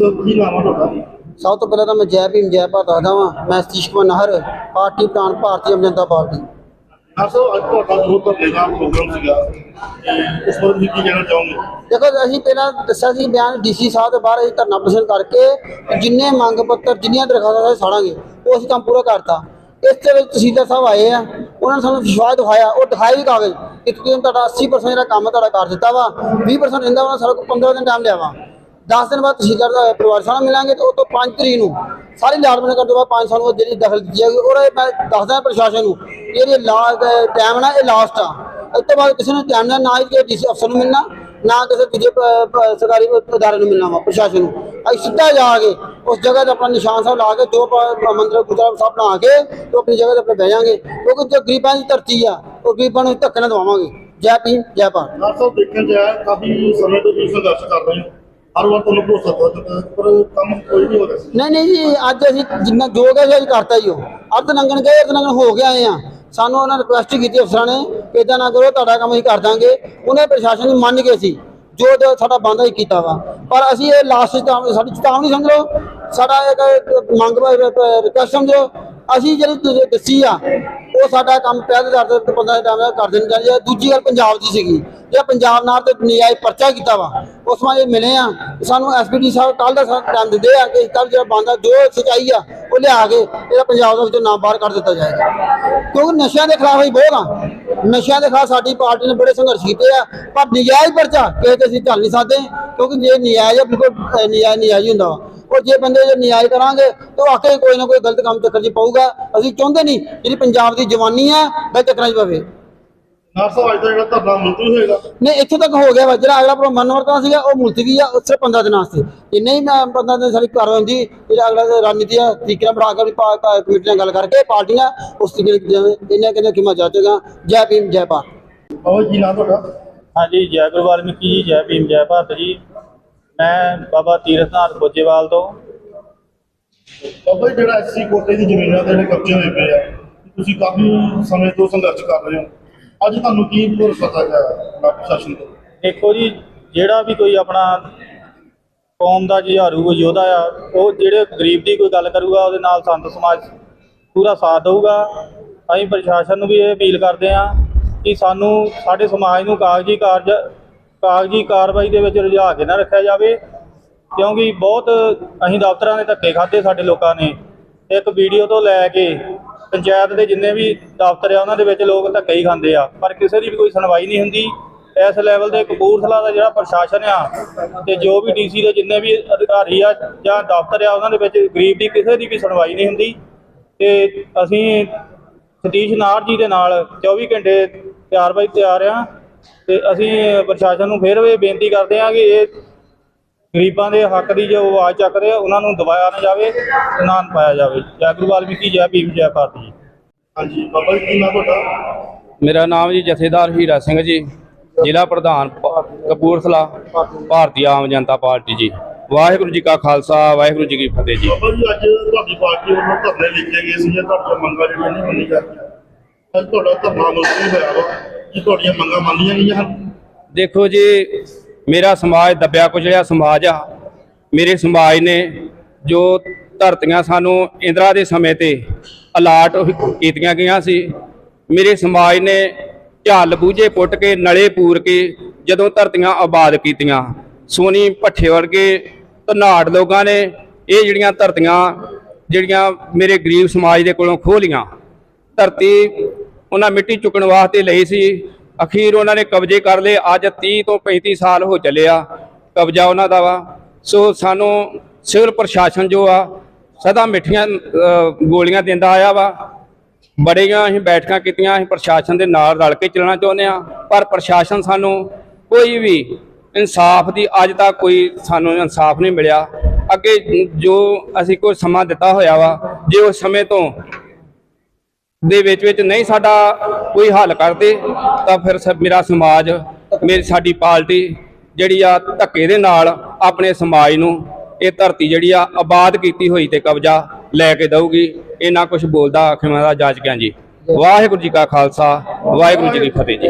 ਹਾਂਜੀ ਸਰ ਕੀ ਨਾਮ ਆ ਤੁਹਾਡਾ? ਸਭ ਤੋਂ ਪਹਿਲਾਂ ਤਾਂ ਮੈਂ ਜੈ ਭੀਮ ਜੈ ਭਾਰਤ ਦੱਸਦਾ ਵਾਂ। ਮੈਂ ਸਤੀਸ਼ ਕੁਮਾਰ ਨਾਹਰ ਪਾਰਟੀ ਪ੍ਰਧਾਨ ਭਾਰਤੀ ਆਮ ਜਨਤਾ ਪਾਰਟੀ। ਹਾਂ ਸਰ ਅੱਜ ਤੁਹਾਡਾ ਦੋ ਧਰਨੇ ਦਾ ਪ੍ਰੋਗਰਾਮ ਸੀਗਾ। ਤੇ ਉਸ ਬਾਰੇ ਤੁਸੀਂ ਕੀ ਕਹਿਣਾ ਚਾਹੋਗੇ? ਦੇਖੋ ਅਸੀਂ ਪਹਿਲਾਂ ਦੱਸਿਆ ਸੀ ਬਿਆਨ ਡੀਸੀ ਸਾਹਿਬ ਦੇ ਬਾਹਰ ਅਸੀਂ ਧਰਨਾ ਪ੍ਰਦਰਸ਼ਨ ਕਰਕੇ ਜਿੰਨੇ ਮੰਗ ਪੱਤਰ ਜਿੰਨੀਆਂ ਦਰਖਾਸਤਾਂ ਸਾੜਾਂਗੇ ਉਹ ਅਸੀਂ ਕੰਮ ਪੂਰਾ ਕਰਤਾ। ਇਸ ਦੇ ਵਿੱਚ ਤਹਿਸੀਲਦਾਰ ਸਾਹਿਬ ਆਏ ਆ। ਉਹਨਾਂ ਨੇ ਸਾਨੂੰ ਵਿਸ਼ਵਾਸ ਦਿਖਾਇਆ। ਉਹ ਦਿਖਾਏ ਵੀ ਕਾਗਜ਼। ਕਿ ਤੁਸੀਂ ਤੁਹਾਡਾ 80% ਜਿਹੜਾ ਕੰਮ ਤੁਹਾਡਾ ਕਰ ਦਿੱਤਾ ਵਾ 20% ਰਹਿੰਦਾ ਉਹਨਾਂ ਸਾਰਾ ਕੋਲ 15 ਦਿਨ ਟਾਈਮ ਲਿਆ ਵਾ। 10 ਦਿਨ ਬਾਅਦ ਤਹਿਸੀਲਦਾਰ ਦਾ ਪਰਿਵਾਰ ਸਾਹਮਣੇ ਮਿਲਾਂਗੇ ਤੇ ਉਹ ਤੋਂ 5 ਤਰੀਕ ਨੂੰ ਸਾਰੀ ਲਾਟਮੈਂਟ ਕਰਨ ਤੋਂ ਬਾਅਦ 5 ਸਾਲ ਨੂੰ ਜਿਹੜੀ ਦਖਲ ਦਿੱਤੀ ਜਾਏਗੀ। ਔਰ ਇਹ ਮੈਂ ਦੱਸਦਾ ਪ੍ਰਸ਼ਾਸਨ ਨੂੰ ਕਿ ਲਾਸਟ ਟਾਈਮ ਨਾ ਇਹ ਲਾਸਟ ਆ। ਇਸ ਤੋਂ ਬਾਅਦ ਕਿਸੇ ਨੂੰ ਧਿਆਨ ਨਾਲ ਨਾ ਹੀ ਡੀਸੀ ਅਫਸਰ ਨੂੰ ਮਿਲਣਾ, ਨਾ ਕਿਸੇ ਦੂਜੇ ਸਰਕਾਰੀ ਅਦਾਰੇ ਨੂੰ ਮਿਲਣਾ ਵਾ, ਪ੍ਰਸ਼ਾਸਨ ਨੂੰ। ਅਸੀਂ ਸਿੱਧਾ ਜਾ ਕੇ ਉਸ ਜਗ੍ਹਾ ਤੇ ਆਪਣਾ ਨਿਸ਼ਾਨ ਸਾਹਿਬ ਲਾ ਕੇ ਜੋ ਮੰਦਰ ਗੁਰਦੁਆਰਾ ਸਾਹਿਬ ਬਣਾ ਕੇ ਤੇ ਆਪਣੀ ਜਗ੍ਹਾ ਤੇ ਆਪਣੇ ਬਹਿ ਜਾਾਂਗੇ ਕਿਉਂਕਿ ਜੋ ਗਰੀਬਾਂ ਦੀ ਧਰਤੀ ਆ, ਉਹ ਗਰੀਬਾਂ ਨੂੰ ਧੱਕੇ ਦਵਾਵਾਂਗੇ। ਜੈ ਭੀਮ, ਜੈ ਭਾਰਤ। ਡਾਕਟਰ ਸਾਹਿਬ ਦੇਖਣ ਚ ਕਾਫੀ ਸਮੇਂ ਤੋਂ ਤੁਸੀਂ ਸੰਘਰਸ਼ ਕਰ ਰਹੇ ਹੋ। ਹਰ ਵਾਰ ਤੁਹਾਨੂੰ ਭਰੋਸਾ ਦਿੱਤਾ ਪਰ ਕੰਮ ਕੋਈ ਨਹੀਂ ਹੋ ਰਿਹਾ। ਨਹੀਂ ਨਹੀਂ ਜੀ, ਅੱਜ ਅਸੀਂ ਜਿੰਨਾ ਜੋ ਗਏ ਸੀ ਕਰਤਾ ਹੀ ਉਹ। ਅਰਧ ਨੰਗਣ ਗਏ ਅਰਧ ਨੰਗਣ ਹੋ ਕੇ ਆਏ ਆ। ਸਾਨੂੰ ਉਹਨਾਂ ਰਿਕੁਐਸਟ ਕੀਤੀ ਅਫਸਰਾਂ ਨੇ ਕਿ ਇਦਾਂ ਨਾ ਕਰੋ, ਤੁਹਾਡਾ ਕੰਮ ਅਸੀਂ ਕਰ ਦਾਂਗੇ। ਉਹਨੇ ਪ੍ਰਸ਼ਾਸਨ ਨੂੰ ਮੰਨ ਗਏ ਸੀ, ਜੋ ਸਾਡਾ ਬੰਦਾ ਹੀ ਕੀਤਾ ਵਾ। ਪਰ ਅਸੀਂ ਇਹ ਲਾਸਟ ਚੇਤਾਵਨੀ ਸਾਡੀ ਚੇਤਾਵਨੀ ਸਮਝ ਲਓ। ਸਾਡਾ ਇੱਕ ਮੰਗ ਰਿਕੁਐਸਟ ਸਮਝੋ ਅਸੀਂ ਜਿਹੜੀ ਦੱਸੀ ਆ, ਉਹ ਸਾਡਾ ਕੰਮ ਪਹਿਲੇ ਦਰ ਤੇ ਬੰਦਾ ਟਾਈਮ ਕਰ ਦੇਣਾ ਚਾਹੀਦੀ। ਦੂਜੀ ਗੱਲ ਪੰਜਾਬ ਦੀ ਸੀਗੀ। ਜੇ ਪੰਜਾਬ ਨਾਲ ਤੇ ਨਜਾਇਜ਼ ਪਰਚਾ ਕੀਤਾ ਵਾ ਉਸ ਵਾਰ ਜੇ ਮਿਲੇ ਆ। ਤੇ ਸਾਨੂੰ ਐਸਪੀਡੀ ਸਾਹਿਬ ਕੱਲ ਦਾ ਟਾਈਮ ਦਿੰਦੇ ਆ ਕਿ ਕੱਲ ਜਿਹੜਾ ਬੰਦਾ, ਜੋ ਸਚਾਈ ਆ, ਉਹ ਲਿਆ ਕੇ ਇਹਦਾ ਪੰਜਾਬ ਦਾ ਵਿੱਚੋਂ ਨਾਮ ਬਾਹਰ ਕੱਢ ਦਿੱਤਾ ਜਾਏਗਾ। ਕਿਉਂਕਿ ਨਸ਼ਿਆਂ ਦੇ ਖਿਲਾਫ ਹੀ ਬਹੁਤ ਆ। ਨਸ਼ਿਆਂ ਦੇ ਖਿਲਾਫ ਸਾਡੀ ਪਾਰਟੀ ਨੇ ਬੜੇ ਸੰਘਰਸ਼ ਕੀਤੇ ਆ। ਪਰ ਨਜਾਇਜ਼ ਪਰਚਾ ਕਿਸੇ ਤੇ ਅਸੀਂ ਢਲ ਨਹੀਂ ਸਕਦੇ, ਕਿਉਂਕਿ ਜੇ ਨਜਾਇਜ਼ ਆ, ਬਿਲਕੁਲ ਨਜਾਇਜ਼ ਨਜਾਇਜ਼ ਹੀ ਹੁੰਦਾ ਵਾ। ਉਹ ਜੇ ਬੰਦੇ ਜੇ ਨਿਆਏ ਕਰਾਂਗੇ, ਤਾਂ ਉਹ ਆਕੇ ਕੋਈ ਨਾ ਕੋਈ ਗਲਤ ਕੰਮ ਚੱਕਰ 'ਚ ਪਊਗਾ। ਅਸੀਂ ਚਾਹੁੰਦੇ ਨਹੀਂ ਜਿਹੜੀ ਪੰਜਾਬ ਦੀ ਜਵਾਨੀ ਆ ਗਲਤ ਚੱਕਰਾਂ 'ਚ ਪਵੇ। ਸਾਹਿਬ ਅੱਜ ਦਾ ਜਿਹੜਾ ਧਰਨਾ ਮੁਲਤਵੀ ਹੋਏਗਾ ਨਹੀਂ ਇੱਥੇ ਤੱਕ ਹੋ ਗਿਆ ਵਾ। ਜਿਹੜਾ ਅਗਲਾ ਪ੍ਰੋ ਮਨਵਰਤਾ ਸੀਗਾ ਉਹ ਮੁਲਤਵੀ ਆ ਉਸੇ 15 ਦਿਨਾਂ ਵਾਸਤੇ। ਜੇ ਨਹੀਂ ਮੈਂ 15 ਦਿਨ ਸਾਡੀ ਕਾਰਵਾਈ ਹੁੰਦੀ ਜਿਹੜਾ ਅਗਲਾ ਰਣਨੀਤੀ ਆ ਤਰੀਕੇ ਨਾਲ ਬਣਾ ਕੇ ਆਪਣੀ ਕਮੇਟੀ ਨਾਲ ਗੱਲ ਕਰਕੇ ਪਾਰਟੀ ਨਾਲ ਉਸ ਤਰੀਕੇ ਨਾਲ ਇਹਨੇ ਕਹਿੰਦੇ ਖਿਮਾ ਜਾਚੇਗਾ ਜੈ ਭੀਮ ਜੈ ਭਾਰਤ। ਬਾਬਾ ਜੀ ਕੀ ਨਾਮ ਤੁਹਾਡਾ? ਹਾਂਜੀ ਜੈ ਗੁਰੂ ਵਾਲਮੀਕੀ ਜੀ ਜੈ ਭੀਮ ਜੈ ਭਾਰਤ ਜੀ। ਮੈਂ ਬਾਬਾ ਤੀਰਥਨਾਥ ਬੋਜੇਵਾਲ ਤੋਂ। ਬਾਬਾ ਜਿਹੜਾ ਐਸਸੀ ਕੋਟੇ ਦੀ ਜ਼ਮੀਨਾਂ ਦੇ ਜਿਹੜੇ ਕਬਜ਼ੇ ਹੋਏ ਪਏ ਆ ਤੁਸੀਂ ਕਾਫੀ ਸਮੇਂ ਤੋਂ ਸੰਘਰਸ਼ ਕਰ ਰਹੇ ਹੋ। ਅੱਜ ਤੁਹਾਨੂੰ ਕੀ ਭਰੋਸਾ ਹੈਗਾ ਪ੍ਰਸ਼ਾਸਨ ਤੋਂ? ਦੇਖੋ ਜੀ, ਜਿਹੜਾ ਵੀ ਕੋਈ ਆਪਣਾ ਕੌਮ ਦਾ ਜੁਝਾਰੂ ਯੋਧਾ ਆ, ਉਹ ਜਿਹੜੇ ਗਰੀਬ ਦੀ ਕੋਈ ਗੱਲ ਕਰੂਗਾ, ਉਹਦੇ ਨਾਲ ਸੰਤ ਸਮਾਜ ਪੂਰਾ ਸਾਥ ਦੇਊਗਾ। ਅਸੀਂ ਪ੍ਰਸ਼ਾਸਨ ਨੂੰ ਵੀ ਇਹ ਅਪੀਲ ਕਰਦੇ ਹਾਂ ਕਿ ਸਾਨੂੰ ਸਾਡੇ ਸਮਾਜ ਨੂੰ ਕਾਗਜ਼ੀ ਕਾਰਜ, ਕਾਗਜ਼ੀ ਕਾਰਵਾਈ ਦੇ ਵਿੱਚ ਰੁਝਾ ਕੇ ਨਾ ਰੱਖਿਆ ਜਾਵੇ, ਕਿਉਂਕਿ ਬਹੁਤ ਅਸੀਂ ਦਫ਼ਤਰਾਂ ਦੇ ਧੱਕੇ ਖਾਦੇ ਸਾਡੇ ਲੋਕਾਂ ਨੇ। ਇੱਕ ਵੀਡੀਓ ਤੋਂ ਲੈ ਕੇ ਪੰਚਾਇਤ ਦੇ ਜਿੰਨੇ ਵੀ ਦਫ਼ਤਰ ਆ, ਉਹਨਾਂ ਦੇ ਵਿੱਚ ਲੋਕ ਧੱਕੇ ਹੀ ਖਾਂਦੇ ਆ। ਪਰ ਕਿਸੇ ਦੀ ਵੀ ਕੋਈ ਸੁਣਵਾਈ ਨਹੀਂ ਹੁੰਦੀ। ਇਸ ਲੈਵਲ ਤੇ ਕਪੂਰਥਲਾ ਦਾ ਜਿਹੜਾ ਪ੍ਰਸ਼ਾਸਨ ਆ ਤੇ ਜੋ ਵੀ ਡੀਸੀ ਦੇ ਜਿੰਨੇ ਵੀ ਅਧਿਕਾਰੀ ਆ ਜਾਂ ਦਫ਼ਤਰ ਆ, ਉਹਨਾਂ ਦੇ ਵਿੱਚ ਗਰੀਬ ਦੀ ਕਿਸੇ ਦੀ ਵੀ ਸੁਣਵਾਈ ਨਹੀਂ ਹੁੰਦੀ। ਤੇ ਅਸੀਂ ਸਤੀਸ਼ ਨਾਰ ਜੀ ਦੇ ਨਾਲ 24 ਘੰਟੇ ਤਿਆਰ ਬਾਈ ਤਿਆਰ ਆ। ਤੇ ਅਸੀਂ ਪ੍ਰਸ਼ਾਸਨ ਨੂੰ ਫਿਰ ਵੀ ਬੇਨਤੀ ਕਰਦੇ ਆ ਕਿ ਇਹ ਗਰੀਬਾਂ ਦੇ ਹੱਕ ਦੀ ਜੋ ਆਵਾਜ਼ ਚੱਕ ਰਹੇ ਆ ਉਹਨਾਂ ਨੂੰ ਦਬਾਇਆ ਨਾ ਜਾਵੇ ਇਨਾਮ ਪਾਇਆ ਜਾਵੇ। ਜੈ ਗੁਰੂ ਵਾਲਮੀਕੀ ਜੈ ਭੀਮ ਜੈ ਭਾਰਤ ਜੀ। ਹਾਂਜੀ ਬਾਬਾ ਜੀ ਕੀ ਨਾਮ ਤੁਹਾਡਾ? ਮੇਰਾ ਨਾਮ ਜੀ ਜਥੇਦਾਰ ਹੀਰਾ ਸਿੰਘ ਜੀ ਜ਼ਿਲ੍ਹਾ ਪ੍ਰਧਾਨ ਪ- ਕਪੂਰਥਲਾ ਭਾਰਤੀ ਆਮ ਜਨਤਾ ਪਾਰਟੀ ਜੀ। ਵਾਹਿਗੁਰੂ ਜੀ ਕਾ ਖਾਲਸਾ ਵਾਹਿਗੁਰੂ ਜੀ ਕੀ ਫਤਿਹ ਜੀ। ਬਾਬਾ ਜੀ ਅੱਜ ਤੁਹਾਡੀ ਪਾਰਟੀ ਵੱਲੋਂ ਧਰਨੇ ਲਿਖੇ ਗਏ ਸੀ ਜਾਂ ਤੁਹਾਡੀਆਂ ਮੰਗਾਂ ਜਿਹੜੀਆਂ ਨਹੀਂ ਮੰਨੀ ਜਾਂਦੀਆਂ। ਅੱਜ ਤੁਹਾਡਾ ਧਰਨਾ ਮੁਲਤਵੀ ਹੋਇਆ ਵਾ ਕੀ ਤੁਹਾਡੀਆਂ ਮੰਗਾਂ ਮੰਨੀਆਂ ਗਈਆਂ ਹਨ? ਦੇਖੋ ਜੀ ਮੇਰਾ ਸਮਾਜ ਦੱਬਿਆ ਕੁਚਲਿਆ ਸਮਾਜ ਆ। ਮੇਰੇ ਸਮਾਜ ਨੇ ਜੋ ਧਰਤੀਆਂ ਸਾਨੂੰ ਇੰਦਰਾ ਦੇ ਸਮੇਂ ਤੇ ਅਲਾਟ ਕੀਤੀਆਂ ਗਈਆਂ ਸੀ, ਮੇਰੇ ਸਮਾਜ ਨੇ ਝਾਲ ਬੂਝੇ ਪੁੱਟ ਕੇ, ਨਲੇ ਪੂਰ ਕੇ, ਜਦੋਂ ਧਰਤੀਆਂ ਆਬਾਦ ਕੀਤੀਆਂ, ਸੋਨੀ ਭੱਠੇ ਵਰਗੇ ਧਨਾੜ ਲੋਕਾਂ ਨੇ ਇਹ ਜਿਹੜੀਆਂ ਧਰਤੀਆਂ, ਜਿਹੜੀਆਂ ਮੇਰੇ ਗਰੀਬ ਸਮਾਜ ਦੇ ਕੋਲੋਂ ਖੋਹ ਲੀਆਂ, ਧਰਤੀ ਉਹਨਾਂ ਮਿੱਟੀ ਚੁੱਕਣ ਵਾਸਤੇ ਲਈ ਸੀ ਅਖੀਰ ਉਹਨਾਂ ਨੇ ਕਬਜ਼ੇ ਕਰ ਲਏ। ਅੱਜ 30 ਤੋਂ 35 ਸਾਲ ਹੋ ਚੱਲੇ ਆ ਕਬਜ਼ਾ ਉਹਨਾਂ ਦਾ ਵਾ। ਸੋ ਸਾਨੂੰ ਸਿਵਲ ਪ੍ਰਸ਼ਾਸਨ ਜੋ ਆ, ਸਦਾ ਮਿੱਠੀਆਂ ਗੋਲੀਆਂ ਦਿੰਦਾ ਆਇਆ ਵਾ। ਬੜੀਆਂ ਅਸੀਂ ਬੈਠਕਾਂ ਕੀਤੀਆਂ, ਅਸੀਂ ਪ੍ਰਸ਼ਾਸਨ ਦੇ ਨਾਲ ਰਲ ਕੇ ਚੱਲਣਾ ਚਾਹੁੰਦੇ ਆ। ਪਰ ਪ੍ਰਸ਼ਾਸਨ ਸਾਨੂੰ ਕੋਈ ਵੀ ਇਨਸਾਫ ਦੀ ਅੱਜ ਤੱਕ ਕੋਈ ਸਾਨੂੰ ਇਨਸਾਫ ਨਹੀਂ ਮਿਲਿਆ। ਅੱਗੇ ਜੋ ਅਸੀਂ ਕੋਈ ਸਮਾਂ ਦਿੱਤਾ ਹੋਇਆ ਵਾ, ਜੇ ਉਸ ਸਮੇਂ ਤੋਂ ਦੇ ਵਿੱਚ ਵਿੱਚ ਨਹੀਂ ਸਾਡਾ ਕੋਈ ਹੱਲ ਕਰਦੇ ਤਾਂ ਫਿਰ ਸ- ਮੇਰਾ ਸਮਾਜ, ਮੇਰੀ ਸਾਡੀ ਪਾਰਟੀ ਜਿਹੜੀ ਆ ਧੱਕੇ ਦੇ ਨਾਲ ਆਪਣੇ ਸਮਾਜ ਨੂੰ ਇਹ ਧਰਤੀ ਜਿਹੜੀ ਆ ਆਬਾਦ ਕੀਤੀ ਹੋਈ ਤੇ ਕਬਜ਼ਾ ਲੈ ਕੇ ਦਊਗੀ। ਇਹਨਾਂ ਕੁਝ ਬੋਲਦਾ ਆਖਿਆ ਦਾ ਜਾਜਕਿਆਂ ਜੀ। ਵਾਹਿਗੁਰੂ ਜੀ ਕਾ ਖਾਲਸਾ, ਵਾਹਿਗੁਰੂ ਜੀ ਕੀ ਫਤਿਹ ਜੀ।